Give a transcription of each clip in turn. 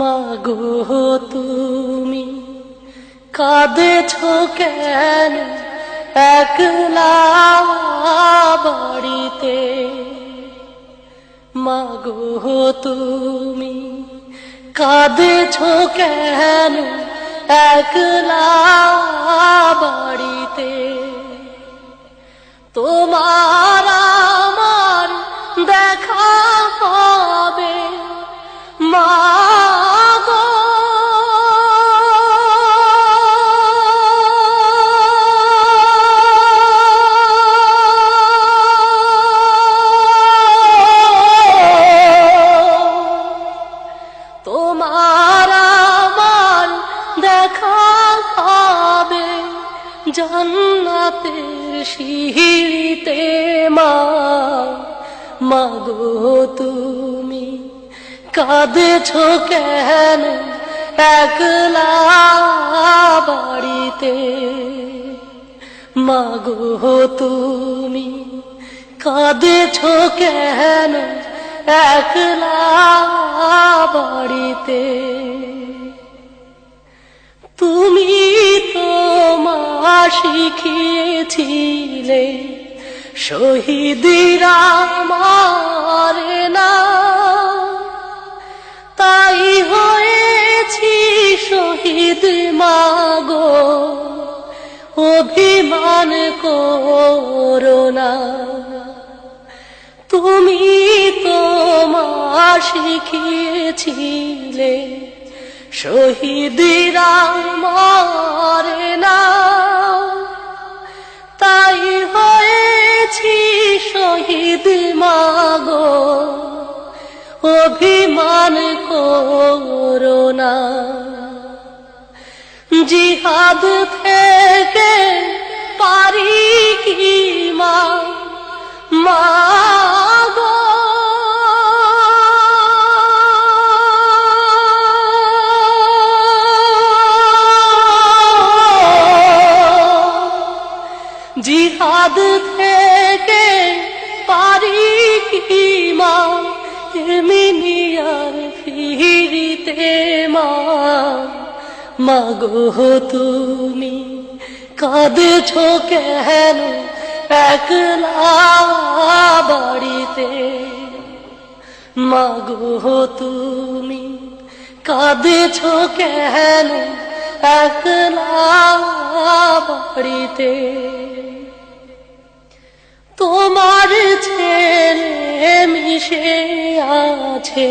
মাগো তুমি কাঁদেছ কেন একলা বাড়িতে? মাগো তুমি কাঁদেছ কেন একলা জান্নাতের শিহিতে মা মাগো তুমি কাঁদেছ কেন একলা বাড়িতে? মাগো তুমি কাঁদেছ কেন একলা বাড়িতে? তুমি তো মা শিখিয়েছিলে শহীদিরা মারে না। তাই হয়েছি শহীদ মাগো, অভিমান করোনা তুমি তো মা শিখিয়েছিলে শহীদিরা মারে না। তাই হয়েছি শহীদ মাগো। অভিমান করোনা জিহাদ থেকে পারি কি মা? মাগো ফিরিতে মা, মাগো তুমি, কাঁদেছ কেন একলা বাড়িতে? মাগো তুমি, কাঁদেছ কেন একলা বাড়িতে? তোমার ছেলে মিশে আছে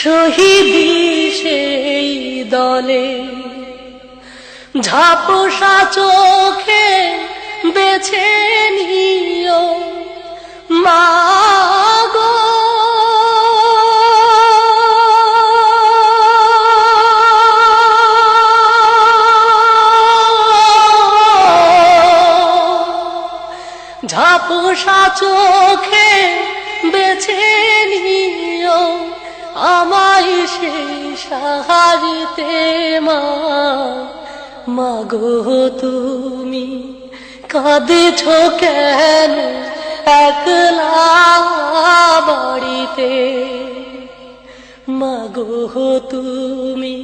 শহীদি সেই দলে। ঝাপসা চোখে বেছে নিও মাগো সাহারিতে মা, মাগো তুমি কাঁদেছ কেন একলা বাড়িতে? মাগো তুমি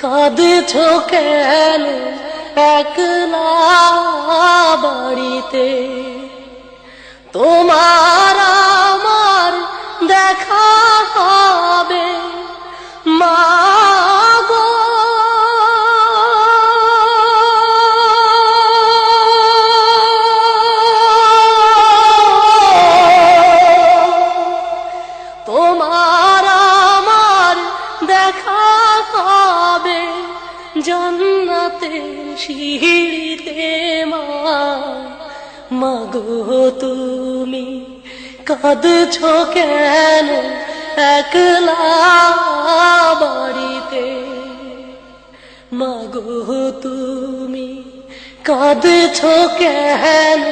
কাঁদেছ কেন একলা বাড়িতে? তোমার জান্নাতে সিঁড়িতে মা মাগো তুমি কাঁদছ কেন একলা বাড়িতে? মাগো তুমি কাঁদছ কেন